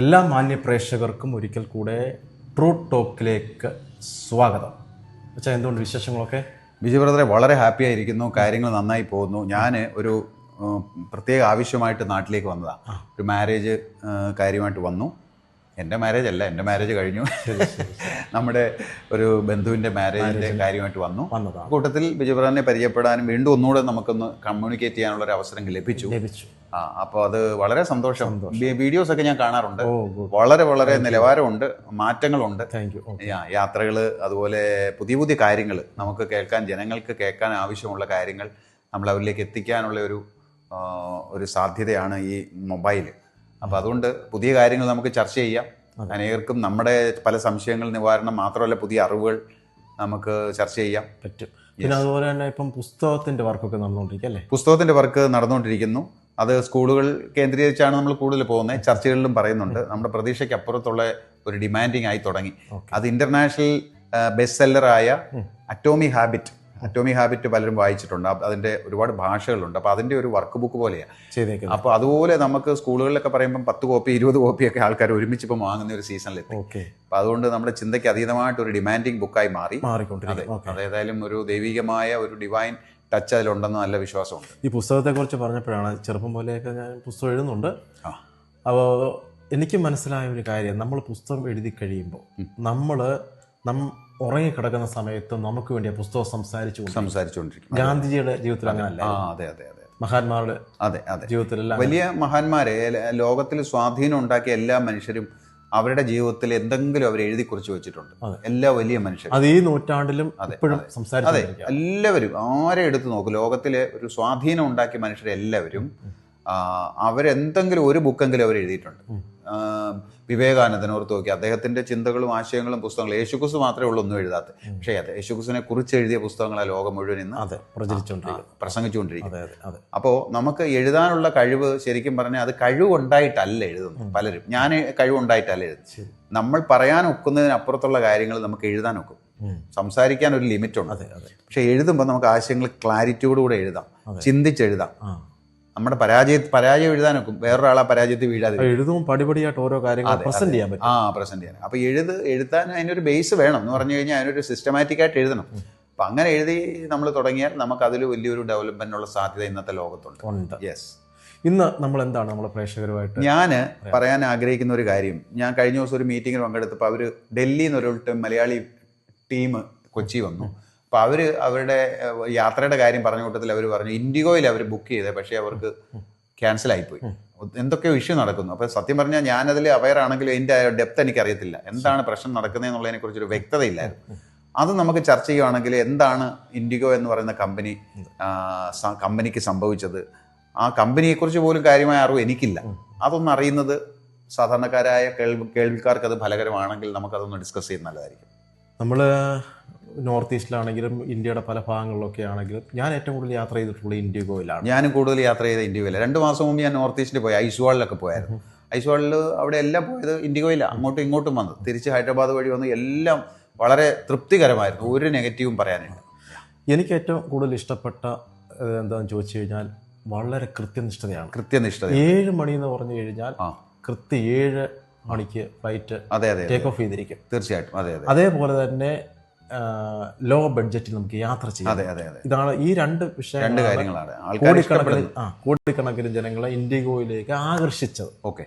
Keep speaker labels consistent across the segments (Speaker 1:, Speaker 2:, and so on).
Speaker 1: എല്ലാ മാന്യപ്രേക്ഷകർക്കും ഒരിക്കൽ കൂടെ ട്രൂ ടോക്കിലേക്ക് സ്വാഗതം. അച്ഛാ എന്തുകൊണ്ട് വിശേഷങ്ങളൊക്കെ?
Speaker 2: ബിജു ബ്രദറെ വളരെ ഹാപ്പി ആയിരിക്കുന്നു. കാര്യങ്ങൾ നന്നായി പോകുന്നു. ഞാൻ ഒരു പ്രത്യേക ആവശ്യമായിട്ട് നാട്ടിലേക്ക് വന്നതാണ് ഒരു മാരേജ് കാര്യമായിട്ട് വന്നു. എന്റെ മാരേജ് അല്ല എന്റെ മാരേജ് കഴിഞ്ഞു. നമ്മുടെ ഒരു ബന്ധുവിന്റെ മാരേജിന്റെ കാര്യമായിട്ട് വന്നു. കൂട്ടത്തിൽ ബിജു ബ്രദറിനെ പരിചയപ്പെടാനും വീണ്ടും ഒന്നുകൂടെ നമുക്കൊന്ന് കമ്മ്യൂണിക്കേറ്റ് ചെയ്യാനുള്ള ഒരു അവസരം ലഭിച്ചു.
Speaker 1: ലഭിച്ചു.
Speaker 2: ആ അപ്പോൾ അത് വളരെ സന്തോഷം. വീഡിയോസ് ഒക്കെ ഞാൻ കാണാറുണ്ട്. വളരെ വളരെ നിലവാരമുണ്ട് മാറ്റങ്ങളുണ്ട്. യാത്രകൾ അതുപോലെ പുതിയ പുതിയ കാര്യങ്ങൾ നമുക്ക് കേൾക്കാൻ ജനങ്ങൾക്ക് കേൾക്കാൻ ആവശ്യമുള്ള കാര്യങ്ങൾ നമ്മൾ അവരിലേക്ക് എത്തിക്കാനുള്ള ഒരു ഒരു സാധ്യതയാണ് ഈ മൊബൈൽ അപ്പോൾ അതുകൊണ്ട് പുതിയ കാര്യങ്ങൾ നമുക്ക് ചർച്ച ചെയ്യാം. അനേകർക്കും നമ്മുടെ പല സംശയങ്ങൾ നിവാരണം മാത്രമല്ല പുതിയ അറിവുകൾ നമുക്ക് ചർച്ച ചെയ്യാം.
Speaker 1: പറ്റും. പിന്നെ അതുപോലെ തന്നെ ഇപ്പം പുസ്തകത്തിന്റെ വർക്കൊക്കെ നടന്നുകൊണ്ടിരിക്കും അല്ലേ
Speaker 2: പുസ്തകത്തിന്റെ വർക്ക് നടന്നുകൊണ്ടിരിക്കുന്നു. അത് സ്കൂളുകൾ കേന്ദ്രീകരിച്ചാണ് നമ്മൾ കൂടുതൽ പോകുന്നത്. ചർച്ചകളിലും പറയുന്നുണ്ട്. നമ്മുടെ പ്രതീക്ഷയ്ക്ക് അപ്പുറത്തുള്ള ഒരു ഡിമാൻഡിങ് ആയി തുടങ്ങി. അത് ഇന്റർനാഷണൽ ബെസ്റ്റ് സെല്ലറായ അറ്റോമി ഹാബിറ്റ് അറ്റോമി ഹാബിറ്റ് പലരും വായിച്ചിട്ടുണ്ട്. അപ്പ- അതിന്റെ ഒരുപാട് ഭാഷകളുണ്ട്. അപ്പോൾ അതിന്റെ ഒരു വർക്ക് ബുക്ക് പോലെയാണ്
Speaker 1: അപ്പൊ
Speaker 2: അപ്പോൾ അതുപോലെ നമുക്ക് സ്കൂളുകളിലൊക്കെ പറയുമ്പോൾ പത്ത് കോപ്പി ഇരുപത് കോപ്പിയൊക്കെ ആൾക്കാർ ഒരുമിച്ച് ഇപ്പോൾ വാങ്ങുന്ന ഒരു സീസണിൽ
Speaker 1: എത്തി
Speaker 2: അപ്പോൾ അതുകൊണ്ട് നമ്മുടെ ചിന്തയ്ക്ക് അതീതമായിട്ട് ഒരു ഡിമാൻഡിങ് ബുക്കായി മാറി.
Speaker 1: മാറിക്കൊണ്ടിരിക്കുന്നത്
Speaker 2: അതേതായാലും ഒരു ദൈവികമായ ഒരു ഡിവൈൻ ടച്ച് അതിലുണ്ടെന്ന് നല്ല വിശ്വാസമുണ്ട്.
Speaker 1: ഈ പുസ്തകത്തെക്കുറിച്ച് പറഞ്ഞപ്പോഴാണ് ചെറുപ്പം പോലെയൊക്കെ ഞാൻ പുസ്തകം എഴുതുന്നുണ്ട്.
Speaker 2: അപ്പോ
Speaker 1: അപ്പോൾ എനിക്ക് മനസ്സിലായ ഒരു കാര്യം നമ്മൾ പുസ്തകം എഴുതി കഴിയുമ്പോൾ നമ്മൾ നം ഉറങ്ങിക്കിടക്കുന്ന സമയത്ത് നമുക്ക് വേണ്ടി ആ പുസ്തകം സംസാരിച്ചു കൊണ്ട്
Speaker 2: സംസാരിച്ചുകൊണ്ടിരിക്കും
Speaker 1: ഗാന്ധിജിയുടെ ജീവിതത്തിൽ അങ്ങനല്ല.
Speaker 2: അതെ അതെ അതെ.
Speaker 1: മഹാന്മാരുടെ
Speaker 2: അതെ അതെ.
Speaker 1: ജീവിതത്തിലെല്ലാം
Speaker 2: വലിയ മഹാന്മാരെ ലോകത്തിൽ സ്വാധീനം ഉണ്ടാക്കിയ എല്ലാ മനുഷ്യരും അവരുടെ ജീവിതത്തിൽ എന്തെങ്കിലും അവർ എഴുതി കുറിച്ച് വെച്ചിട്ടുണ്ട്. എല്ലാ വലിയ മനുഷ്യരും.
Speaker 1: അത് ഈ നൂറ്റാണ്ടിലും ഇപ്പോഴും
Speaker 2: അതെ. എല്ലാവരും ആരെ എടുത്തു നോക്കും? ലോകത്തിലെ ഒരു സ്വാധീനം ഉണ്ടാക്കിയ മനുഷ്യരെല്ലാവരും അവരെന്തെങ്കിലും ഒരു ബുക്കെങ്കിലും അവർ എഴുതിയിട്ടുണ്ട്. ആ, വിവേകാനന്ദനെ ഓർത്ത് നോക്കി. അദ്ദേഹത്തിന്റെ ചിന്തകളും ആശയങ്ങളും പുസ്തകങ്ങളും യേശുക്രിസ്തു മാത്രമേ ഉള്ളൂ ഒന്നും എഴുതാത്ത. പക്ഷേ അതെ യേശുക്കുസിനെ കുറിച്ച് എഴുതിയ പുസ്തകങ്ങളെ ലോകം മുഴുവൻ ഇന്ന്
Speaker 1: അതെ
Speaker 2: പ്രസംഗിച്ചുകൊണ്ടിരിക്കുന്നത് അപ്പോൾ നമുക്ക് എഴുതാനുള്ള കഴിവ് ശരിക്കും പറഞ്ഞാൽ അത് കഴിവുണ്ടായിട്ടല്ല എഴുതുന്നത്. പലരും ഞാൻ കഴിവുണ്ടായിട്ടല്ല എഴുതുന്നത്. നമ്മൾ പറയാൻ ഒക്കുന്നതിനപ്പുറത്തുള്ള കാര്യങ്ങൾ നമുക്ക് എഴുതാൻ ഒക്കും. സംസാരിക്കാൻ ഒരു ലിമിറ്റ് ഉണ്ട്. പക്ഷെ എഴുതുമ്പോൾ നമുക്ക് ആശയങ്ങൾ ക്ലാരിറ്റിയോടുകൂടെ എഴുതാം. ചിന്തിച്ചെഴുതാം. നമ്മുടെ പരാജയ പരാജയം എഴുതാനൊക്കും വേറൊരാളെ പരാജയത്തിൽ വീഴാതെ
Speaker 1: എഴുതും പടിപടിയായിട്ട് ഓരോ കാര്യങ്ങൾ പ്രസന്റ് ചെയ്യാൻ പറ്റും.
Speaker 2: ആ പ്രസന്റ് ചെയ്യാൻ. അപ്പോൾ എഴുത് എഴുതാൻ അതിനൊരു ബേസ് വേണം എന്ന് പറഞ്ഞു കഴിഞ്ഞാൽ അതിനൊരു സിസ്റ്റമാറ്റിക് ആയിട്ട് എഴുതണം. അപ്പം അങ്ങനെ എഴുതി നമ്മൾ തുടങ്ങിയാൽ നമുക്ക് അതിൽ വലിയൊരു ഡെവലപ്മെന്റിനുള്ള സാധ്യത ഇന്നത്തെ ലോകത്തുണ്ട്.
Speaker 1: ഉണ്ട്.
Speaker 2: യെസ്
Speaker 1: ഇന്ന് നമ്മൾ എന്താണ് നമ്മളെ പ്രേക്ഷകരുമായിട്ട്
Speaker 2: ഞാൻ പറയാൻ? ആഗ്രഹിക്കുന്ന ഒരു കാര്യം. ഞാൻ കഴിഞ്ഞ ദിവസം ഒരു മീറ്റിംഗിൽ പങ്കെടുത്തപ്പോൾ അവർ ഡൽഹിയിൽ നിന്ന് ഒരു മലയാളി ടീം കൊച്ചി വന്നു. അപ്പോൾ അവർ അവരുടെ യാത്രയുടെ കാര്യം പറഞ്ഞ കൂട്ടത്തിൽ അവർ പറഞ്ഞു ഇൻഡിഗോയിൽ അവർ ബുക്ക് ചെയ്തത് പക്ഷേ അവർക്ക് ക്യാൻസൽ ആയിപ്പോയി. എന്തൊക്കെ ഇഷ്യൂ നടക്കുന്നു. അപ്പോൾ സത്യം പറഞ്ഞാൽ ഞാനതിൽ അവയർ ആണെങ്കിലും എന്റെ ഡെപ്ത് എനിക്ക് അറിയത്തില്ല എന്താണ് പ്രശ്നം നടക്കുന്നതെന്നുള്ളതിനെ കുറിച്ചൊരു വ്യക്തതയില്ലായിരുന്നു അത് നമുക്ക് ചർച്ച ചെയ്യുകയാണെങ്കിൽ എന്താണ് ഇൻഡിഗോ എന്ന് പറയുന്ന കമ്പനി കമ്പനിക്ക് സംഭവിച്ചത്? ആ കമ്പനിയെക്കുറിച്ച് പോലും കാര്യമായ അറിവ് എനിക്കില്ല. അതൊന്നും അറിയുന്നത് സാധാരണക്കാരായ കേൾവി കേൾവിക്കാർക്ക് അത് ഫലകരമാണെങ്കിൽ നമുക്കതൊന്ന് ഡിസ്കസ് ചെയ്യുന്ന നല്ലതായിരിക്കും.
Speaker 1: നമ്മൾ നോർത്ത് ഈസ്റ്റിലാണെങ്കിലും ഇന്ത്യയുടെ പല ഭാഗങ്ങളിലൊക്കെ ആണെങ്കിലും ഞാൻ ഏറ്റവും കൂടുതൽ യാത്ര ചെയ്തിട്ടുള്ള ഇൻഡിഗോയിലാണ്
Speaker 2: ഞാനും കൂടുതൽ യാത്ര ചെയ്ത ഇൻഡിഗോയിലാണ് രണ്ട് മാസം മുമ്പ് ഞാൻ നോർത്ത് ഈസ്റ്റിൽ പോയി ഐസ്വാളിലൊക്കെ പോയായിരുന്നു. ഐസ്വാളിൽ അവിടെ എല്ലാം പോയത് ഇൻഡിഗോയിലാണ് അങ്ങോട്ടും ഇങ്ങോട്ടും വന്നു. തിരിച്ച് ഹൈദരാബാദ് വഴി വന്ന് എല്ലാം വളരെ തൃപ്തികരമായിരുന്നു. ഒരു നെഗറ്റീവും പറയാനില്ല.
Speaker 1: എനിക്ക് ഏറ്റവും കൂടുതൽ ഇഷ്ടപ്പെട്ട എന്താണെന്ന് ചോദിച്ചു കഴിഞ്ഞാൽ വളരെ കൃത്യനിഷ്ഠതയാണ്.
Speaker 2: കൃത്യനിഷ്ഠത
Speaker 1: ഏഴ് മണി എന്ന് പറഞ്ഞു കഴിഞ്ഞാൽ
Speaker 2: ആ.
Speaker 1: കൃത്യ ഏഴ് മണിക്ക് ഫ്ലൈറ്റ്
Speaker 2: അതെ അതെ
Speaker 1: ടേക്ക് ഓഫ് ചെയ്തിരിക്കും.
Speaker 2: തീർച്ചയായിട്ടും. അതെ അതെ.
Speaker 1: അതേപോലെ തന്നെ ലോ ബഡ്ജറ്റിൽ നമുക്ക് യാത്ര ചെയ്യാം.
Speaker 2: അതെ അതെ അതെ.
Speaker 1: ഇതാണ് ഈ രണ്ട്
Speaker 2: രണ്ട് കാര്യങ്ങളാണ്.
Speaker 1: കോടിക്കണക്കിന് ആ കോടിക്കണക്കിന് ജനങ്ങളെ ഇൻഡിഗോയിലേക്ക് ആകർഷിച്ചത്.
Speaker 2: ഓക്കെ.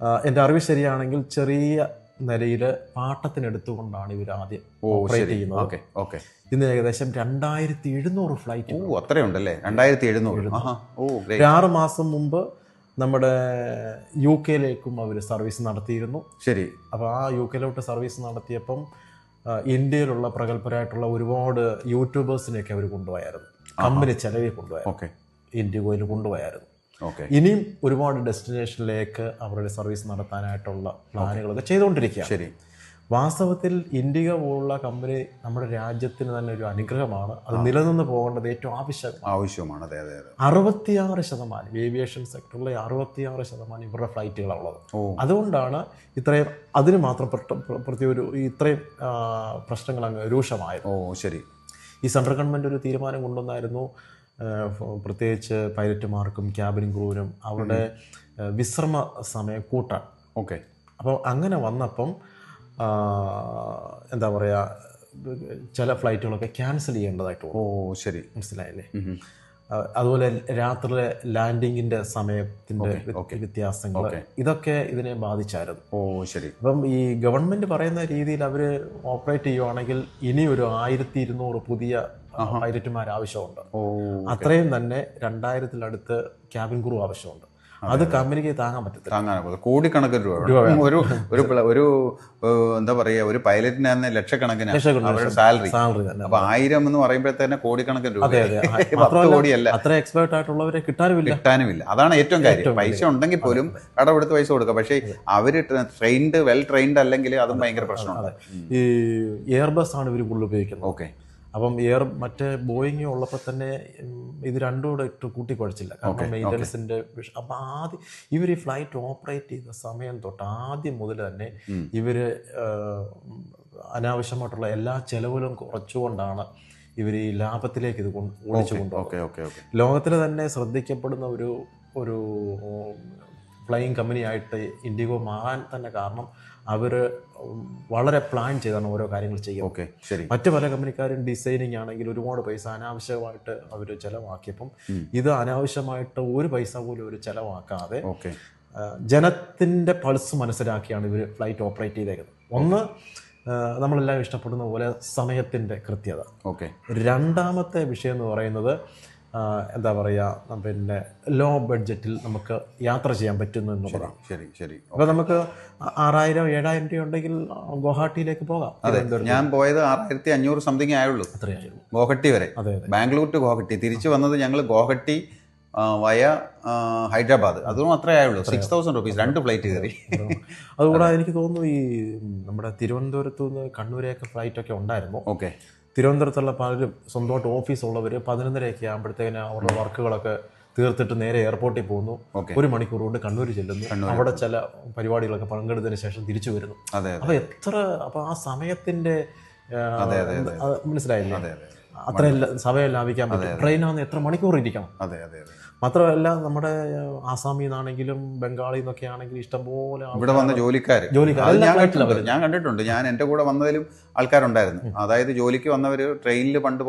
Speaker 1: എന്റെ എന്റെ അറിവ് ശരിയാണെങ്കിൽ ചെറിയ നിലയിൽ പാട്ടത്തിനെടുത്തുകൊണ്ടാണ് ഇവർ ആദ്യം ഓപ്പറേറ്റ് ചെയ്യുന്നത്.
Speaker 2: Okay okay.
Speaker 1: ഇന്ന് ഏകദേശം രണ്ടായിരത്തി എഴുന്നൂറ് ഫ്ലൈറ്റ് ഓ
Speaker 2: അത്രയുണ്ടല്ലേ? രണ്ടായിരത്തി എഴുന്നൂറ്.
Speaker 1: ആറ് മാസം മുമ്പ് നമ്മുടെ യു കെയിലേക്കും അവർ സർവീസ് നടത്തിയിരുന്നു.
Speaker 2: ശരി.
Speaker 1: അപ്പോൾ ആ യു കെയിലോട്ട് സർവീസ് നടത്തിയപ്പം ഇന്ത്യയിലുള്ള പ്രഗത്ഭരായിട്ടുള്ള ഒരുപാട് യൂട്യൂബേഴ്സിനെയൊക്കെ അവർ കൊണ്ടുപോയായിരുന്നു. കമ്പനി ചെലവിൽ കൊണ്ടുപോയായിരുന്നു.
Speaker 2: ഓക്കെ.
Speaker 1: ഇൻഡിഗോയിൽ കൊണ്ടുപോയായിരുന്നു.
Speaker 2: ഓക്കെ.
Speaker 1: ഇനിയും ഒരുപാട് ഡെസ്റ്റിനേഷനിലേക്ക് അവരുടെ സർവീസ് നടത്താനായിട്ടുള്ള പ്ലാനുകളൊക്കെ ചെയ്തുകൊണ്ടിരിക്കുക
Speaker 2: ശരി.
Speaker 1: വാസ്തവത്തിൽ ഇൻഡിക പോലുള്ള കമ്പനി നമ്മുടെ രാജ്യത്തിന് തന്നെ ഒരു അനുഗ്രഹമാണ്. അത് നിലനിന്ന് പോകേണ്ടത് ഏറ്റവും ആവശ്യം
Speaker 2: ആവശ്യമാണ്. അതെ അതെ
Speaker 1: അറുപത്തിയാറ് ശതമാനം ഏവിയേഷൻ സെക്ടറിലെ അറുപത്തിയാറ് ശതമാനം ഇവരുടെ ഫ്ലൈറ്റുകളാണ് ഉള്ളത് അതുകൊണ്ടാണ് ഇത്രയും അതിന് മാത്രം പ്രത്യേക ഒരു ഇത്രയും പ്രശ്നങ്ങൾ അങ്ങ് രൂക്ഷമായത്.
Speaker 2: ഓ ശരി.
Speaker 1: ഈ സെൻട്രൽ ഗവൺമെന്റ് ഒരു തീരുമാനം കൊണ്ടുവന്നായിരുന്നു. പ്രത്യേകിച്ച് പൈലറ്റുമാർക്കും ക്യാബിൻ ക്രൂവിനും അവരുടെ വിശ്രമ സമയം കൂട്ടാൻ.
Speaker 2: ഓക്കെ.
Speaker 1: അപ്പോൾ അങ്ങനെ വന്നപ്പം എന്താ പറയുക ചില ഫ്ലൈറ്റുകളൊക്കെ ക്യാൻസൽ ചെയ്യേണ്ടതായിട്ട്
Speaker 2: ഓ ശരി.
Speaker 1: മനസ്സിലായില്ലേ. അതുപോലെ രാത്രിയിലെ ലാൻഡിങ്ങിന്റെ സമയത്തിന്റെ വ്യ- വ്യത്യാസങ്ങൾ ഇതൊക്കെ ഇതിനെ ബാധിച്ചായിരുന്നു.
Speaker 2: ഓ ശരി.
Speaker 1: അപ്പം ഈ ഗവൺമെന്റ് പറയുന്ന രീതിയിൽ അവർ ഓപ്പറേറ്റ് ചെയ്യുവാണെങ്കിൽ ഇനി ഒരു ആയിരത്തി ഇരുന്നൂറ് പുതിയ പൈലറ്റുമാർ ആവശ്യമുണ്ട് അത്രയും തന്നെ രണ്ടായിരത്തിലടുത്ത് ക്യാബിൻ ക്രൂ ആവശ്യമുണ്ട്. അത് കമ്പനിക്ക് താങ്ങാൻ പറ്റത്തില്ല.
Speaker 2: പറ്റും കോടിക്കണക്കിന് രൂപ ഒരു ഒരു ഒരു എന്താ പറയുക ഒരു പൈലറ്റിന് തന്നെ ലക്ഷക്കണക്കിന് അവരുടെ സാലറി.
Speaker 1: സാലറി
Speaker 2: അപ്പൊ ആയിരം എന്ന് പറയുമ്പോഴത്തേനെ കോടിക്കണക്കിന് രൂപ കോടിയല്ല.
Speaker 1: അത്ര എക്സ്പേർട്ട് ആയിട്ടുള്ളവരെ കിട്ടാനുമില്ല.
Speaker 2: കിട്ടാനുമില്ല. അതാണ് ഏറ്റവും കാര്യം. പൈസ ഉണ്ടെങ്കിൽ പോലും കടമെടുത്ത് പൈസ കൊടുക്കുക പക്ഷേ അവർ ട്രെയിൻഡ് വെൽ ട്രെയിൻഡ് അല്ലെങ്കിൽ അതും ഭയങ്കര പ്രശ്നമാണ്
Speaker 1: ഈ എയർബസ് ആണ് ഇവർ കൂടുതൽ ഉപയോഗിക്കുന്നത്.
Speaker 2: ഓക്കെ.
Speaker 1: അപ്പം എയർ മറ്റേ ബോയിങ് ഉള്ളപ്പോൾ തന്നെ ഇത് രണ്ടും കൂടെ ഇട്ട് കൂട്ടിക്കുഴച്ചില്ല. കാരണം മെയിന്റനൻസിന്റെ അപ്പം ആദ്യം ഇവർ ഈ ഫ്ലൈറ്റ് ഓപ്പറേറ്റ് ചെയ്ത സമയം തൊട്ട് ആദ്യം മുതൽ തന്നെ ഇവർ അനാവശ്യമായിട്ടുള്ള എല്ലാ ചെലവിലും കുറച്ചുകൊണ്ടാണ് ഇവർ ഈ ലാഭത്തിലേക്ക് ഇത് കൊണ്ട് ഓടിച്ചു
Speaker 2: ഓക്കെ
Speaker 1: ലോകത്തിൽ തന്നെ ശ്രദ്ധിക്കപ്പെടുന്ന ഒരു ഒരു ഫ്ലൈയിങ് കമ്പനിയായിട്ട് ഇൻഡിഗോ മാറാൻ തന്നെ കാരണം അവർ വളരെ പ്ലാൻ ചെയ്താണ് ഓരോ കാര്യങ്ങൾ ചെയ്യുക
Speaker 2: ഓക്കെ ശരി.
Speaker 1: മറ്റു പല കമ്പനിക്കാരും ഡിസൈനിങ് ആണെങ്കിൽ ഒരുപാട് പൈസ അനാവശ്യമായിട്ട് അവർ ചിലവാക്കിയപ്പം ഇത് അനാവശ്യമായിട്ട് ഒരു പൈസ പോലും ഒരു ചിലവാക്കാതെ
Speaker 2: ഓക്കെ.
Speaker 1: ജനത്തിന്റെ പൾസ് മനസ്സിലാക്കിയാണ് ഇവർ ഫ്ലൈറ്റ് ഓപ്പറേറ്റ് ചെയ്തേക്കുന്നത്. ഒന്ന് നമ്മളെല്ലാം ഇഷ്ടപ്പെടുന്ന പോലെ സമയത്തിന്റെ കൃത്യത.
Speaker 2: ഓക്കെ.
Speaker 1: രണ്ടാമത്തെ വിഷയം എന്ന് പറയുന്നത് എന്താ പറയുക പിന്നെ ലോ ബഡ്ജറ്റിൽ നമുക്ക് യാത്ര ചെയ്യാൻ പറ്റുന്നു എന്ന് പറയാം.
Speaker 2: ശരി ശരി.
Speaker 1: അപ്പോൾ നമുക്ക് ആറായിരം ഏഴായിരം രൂപ ഉണ്ടെങ്കിൽ ഗുവാഹട്ടിയിലേക്ക് പോകാം. അതെ
Speaker 2: ഞാൻ പോയത് ആറായിരത്തി അഞ്ഞൂറ് സംതിങ് ആയുള്ളൂ.
Speaker 1: അത്രയായിരുന്നു
Speaker 2: ഗോഹട്ടി വരെ.
Speaker 1: അതെ
Speaker 2: ബാംഗ്ലൂർ ടു ഗോഹട്ടി. തിരിച്ചു വന്നത് ഞങ്ങൾ ഗോഹട്ടി വയ ഹൈദരാബാദ്. അതും അത്രേ ആയുള്ളൂ. സിക്സ് തൗസൻഡ് റുപ്പീസ് രണ്ട് ഫ്ലൈറ്റ് കയറി.
Speaker 1: അതുകൂടാതെ എനിക്ക് തോന്നുന്നു ഈ നമ്മുടെ തിരുവനന്തപുരത്ത് നിന്ന് കണ്ണൂരേക്ക് ഫ്ലൈറ്റ് ഒക്കെ ഉണ്ടായിരുന്നു.
Speaker 2: ഓക്കെ.
Speaker 1: തിരുവനന്തപുരത്തുള്ള പലരും സ്വന്തമായിട്ട് ഓഫീസ് ഉള്ളവർ പതിനൊന്നരയൊക്കെ ആകുമ്പോഴത്തേക്കിന് അവരുടെ വർക്കുകളൊക്കെ തീർത്തിട്ട് നേരെ എയർപോർട്ടിൽ പോകുന്നു. ഒരു മണിക്കൂർ കൊണ്ട് കണ്ണൂർ ചെല്ലുന്നു. അവിടെ ചില പരിപാടികളൊക്കെ പങ്കെടുത്തതിന് ശേഷം തിരിച്ചു വരുന്നു.
Speaker 2: അതെ അതെ.
Speaker 1: അപ്പൊ എത്ര അപ്പൊ ആ സമയത്തിന്റെ മനസ്സിലായില്ലേ? അത്ര സമയം ലാഭിക്കാൻ പറ്റും. ട്രെയിനാന്ന് എത്ര മണിക്കൂർ ഇരിക്കണം?
Speaker 2: അതെ അതെ
Speaker 1: മാത്രമല്ല നമ്മുടെ ആസാമിൽ നിന്നാണെങ്കിലും ബംഗാളിൽ നിന്നൊക്കെ ആണെങ്കിലും ഇഷ്ടംപോലെ
Speaker 2: ഇവിടെ വന്ന ജോലിക്കാർ
Speaker 1: ജോലിക്കാർ
Speaker 2: ഞാൻ കണ്ടിട്ടുണ്ട് ഞാൻ കണ്ടിട്ടുണ്ട്. ഞാൻ എന്റെ കൂടെ വന്നതിലും ആൾക്കാരുണ്ടായിരുന്നു. അതായത് ജോലിക്ക് വന്നവര് ട്രെയിനിൽ പണ്ട്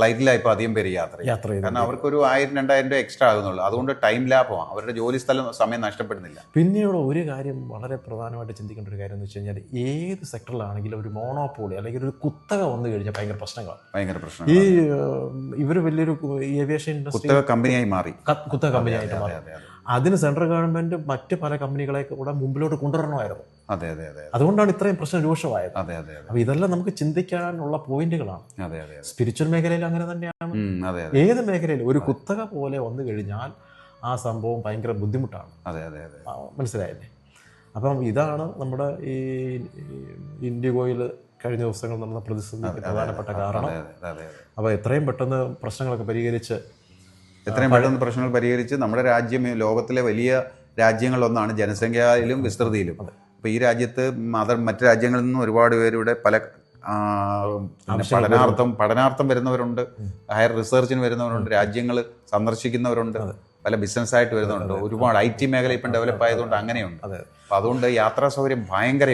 Speaker 2: പൊക്കോണ്ടിരുന്നവര് ഫ്ലൈറ്റിലായപ്പോൾ അധികം പേര് യാത്ര
Speaker 1: യാത്ര
Speaker 2: കാരണം അവർക്കൊരു ആയിരം രണ്ടായിരം രൂപ എക്സ്ട്രാ ആകുന്നുള്ളൂ. അതുകൊണ്ട് ടൈം ലാഭമാണ് അവരുടെ ജോലി സ്ഥലം സമയം നഷ്ടപ്പെടുന്നില്ല.
Speaker 1: പിന്നീട് ഒരു കാര്യം വളരെ പ്രധാനമായിട്ട് ചിന്തിക്കേണ്ട ഒരു കാര്യം എന്ന് വെച്ച് കഴിഞ്ഞാൽ ഏത് സെക്ടറിലാണെങ്കിലും ഒരു മോണോപോളി അല്ലെങ്കിൽ ഒരു കുത്തക വന്നു കഴിഞ്ഞാൽ ഭയങ്കര പ്രശ്നങ്ങളാണ്.
Speaker 2: ഭയങ്കര പ്രശ്നം
Speaker 1: ഈ ഇവർ വലിയൊരു ഏവിയേഷൻ ഇൻഡസ്ട്രി
Speaker 2: കുത്തക കമ്പനിയായി മാറി.
Speaker 1: കുത്തക കമ്പനിയായിട്ട് മാറി.
Speaker 2: അതെ അതെ
Speaker 1: അതിന് സെൻട്രൽ ഗവൺമെന്റ് മറ്റ് പല കമ്പനികളെ കൂടെ മുമ്പിലോട്ട് കൊണ്ടുവരണമായിരുന്നു.
Speaker 2: അതെ അതെ അതെ
Speaker 1: അതുകൊണ്ടാണ് ഇത്രയും പ്രശ്നം രൂക്ഷമായത്.
Speaker 2: അതെ അതെ
Speaker 1: അപ്പോൾ ഇതെല്ലാം നമുക്ക് ചിന്തിക്കാനുള്ള പോയിന്റുകളാണ്.
Speaker 2: അതെ അതെ
Speaker 1: സ്പിരിച്വൽ മേഖലയിൽ അങ്ങനെ തന്നെയാണ്.
Speaker 2: അതെ
Speaker 1: ഏത് മേഖലയിൽ ഒരു കുത്തക പോലെ വന്നു കഴിഞ്ഞാൽ ആ സംഭവം ഭയങ്കര ബുദ്ധിമുട്ടാണ്.
Speaker 2: അതെ അതെ അതെ.
Speaker 1: മനസ്സിലായില്ലേ? അപ്പം ഇതാണ് നമ്മുടെ ഈ ഇൻഡിഗോയിൽ കഴിഞ്ഞ ദിവസങ്ങൾ നടന്ന പ്രതിസന്ധിക്ക് പ്രധാനപ്പെട്ട കാരണം. അപ്പോൾ എത്രയും പെട്ടെന്ന് പ്രശ്നങ്ങളൊക്കെ പരിഹരിച്ച്
Speaker 2: എത്രയും പെട്ടെന്ന് പ്രശ്നങ്ങൾ പരിഹരിച്ച് നമ്മുടെ രാജ്യം ലോകത്തിലെ വലിയ രാജ്യങ്ങളിലൊന്നാണ് ജനസംഖ്യയിലും വിസ്തൃതിയിലും. അപ്പൊ ഈ രാജ്യത്ത് മത മറ്റു രാജ്യങ്ങളിൽ നിന്നും ഒരുപാട് പേരുടെ പല പഠനാർത്ഥം പഠനാർത്ഥം വരുന്നവരുണ്ട്. ഹയർ റിസർച്ചിന് വരുന്നവരുണ്ട്. രാജ്യങ്ങൾ സന്ദർശിക്കുന്നവരുണ്ട്. പല ബിസിനസ് ആയിട്ട് വരുന്നുണ്ട് ഒരുപാട് ഐ ടി മേഖല ഇപ്പം ഡെവലപ്പ് ആയതുകൊണ്ട് അങ്ങനെയുണ്ട്.
Speaker 1: അതെ.
Speaker 2: അപ്പൊ അതുകൊണ്ട് യാത്രാ സൗകര്യം ഭയങ്കര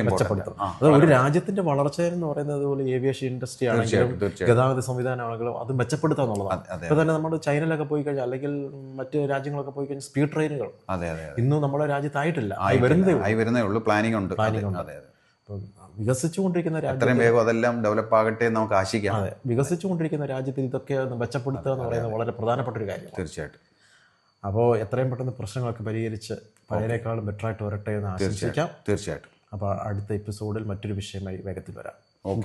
Speaker 1: അത് ഒരു രാജ്യത്തിന്റെ വളർച്ച എന്ന് പറയുന്നത് പോലെ ഏവിയേഷൻ ഇൻഡസ്ട്രി ആണെങ്കിലും ഗതാഗത സംവിധാനം ആണെങ്കിലും അത് മെച്ചപ്പെടുത്തുക എന്നുള്ളതാണ്. ഇപ്പൊ തന്നെ നമ്മൾ ചൈനയിലൊക്കെ പോയി കഴിഞ്ഞാൽ അല്ലെങ്കിൽ മറ്റ് രാജ്യങ്ങളൊക്കെ പോയി കഴിഞ്ഞാൽ സ്പീഡ് ട്രെയിനുകൾ
Speaker 2: അതെ അതെ അതെ.
Speaker 1: ഇന്നും നമ്മുടെ രാജ്യത്തായിട്ടില്ല. ആയി വരുന്നതേ
Speaker 2: ആയി വരുന്നേ ഉള്ളൂ. പ്ലാനിംഗ് ഉണ്ട്. അതെ അതെ
Speaker 1: വികസിച്ചുകൊണ്ടിരിക്കുന്ന രാജ്യം
Speaker 2: വേഗം അതെല്ലാം ഡെവലപ്പ് ആകട്ടെ നമുക്ക് ആശിക്കാം.
Speaker 1: അതെ വികസിച്ചുകൊണ്ടിരിക്കുന്ന രാജ്യത്തിൽ ഇതൊക്കെ മെച്ചപ്പെടുത്തുക എന്ന് പറയുന്നത് വളരെ പ്രധാനപ്പെട്ട ഒരു കാര്യം
Speaker 2: തീർച്ചയായിട്ടും.
Speaker 1: അപ്പോൾ എത്രയും പെട്ടെന്ന് പ്രശ്നങ്ങളൊക്കെ പരിഹരിച്ച് പഴയനേക്കാളും ബെറ്ററായിട്ട് വരട്ടെ എന്ന് ആശംസിക്കാം.
Speaker 2: തീർച്ചയായിട്ടും.
Speaker 1: അപ്പോൾ അടുത്ത എപ്പിസോഡിൽ മറ്റൊരു വിഷയമായി വേഗത്തിൽ വരാം.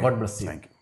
Speaker 1: God bless you
Speaker 2: thank you